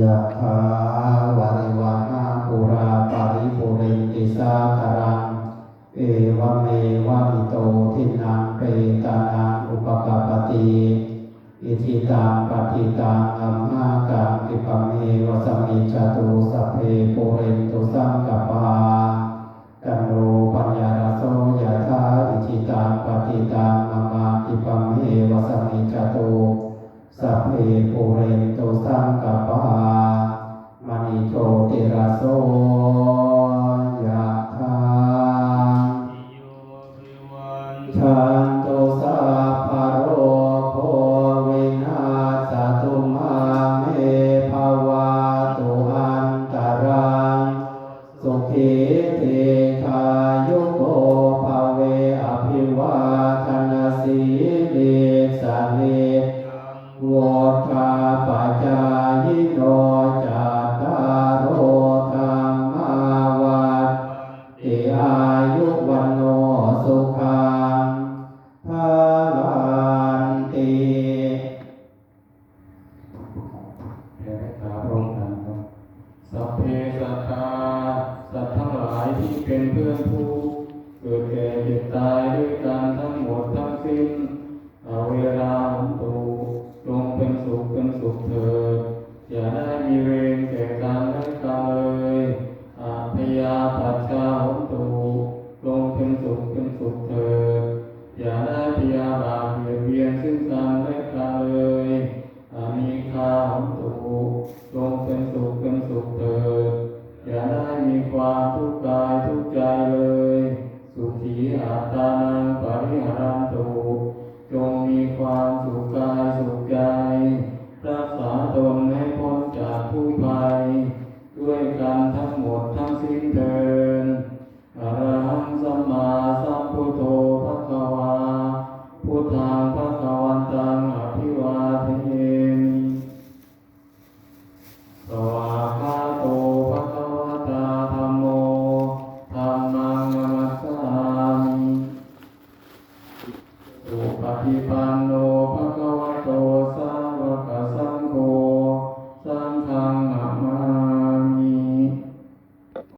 ยะถาวาริวาหาปุราปาริปุเรนติสาคารัง เอวเมวะมิโตทินังเปตานังอุปกปปติอิทิตังปฏิตังอัมมากังกิปเมวะสมมิจตุสัพเพปุเรนตุสังกปากันโนปัญญาโสยะธาอิทิตังปฏิตังอัมมากิปเมวะสมมิจตุ สัพเพโพเรโตสังกปปา อายุวันโนสุขังภาลันติแผ่ตาพร้อมกันครับสัพเพสัตตาสัตว์ทั้งหลายที่เป็นเพื่อนผู้เกิดแก่เจ็บตายด้วยกัน เป็นสุขเป็นสุขเถิดอย่าได้มีความทุกข์กายทุกข์ใจเลย สุขีอาตา สุปฏิปันโนภะคะวะโต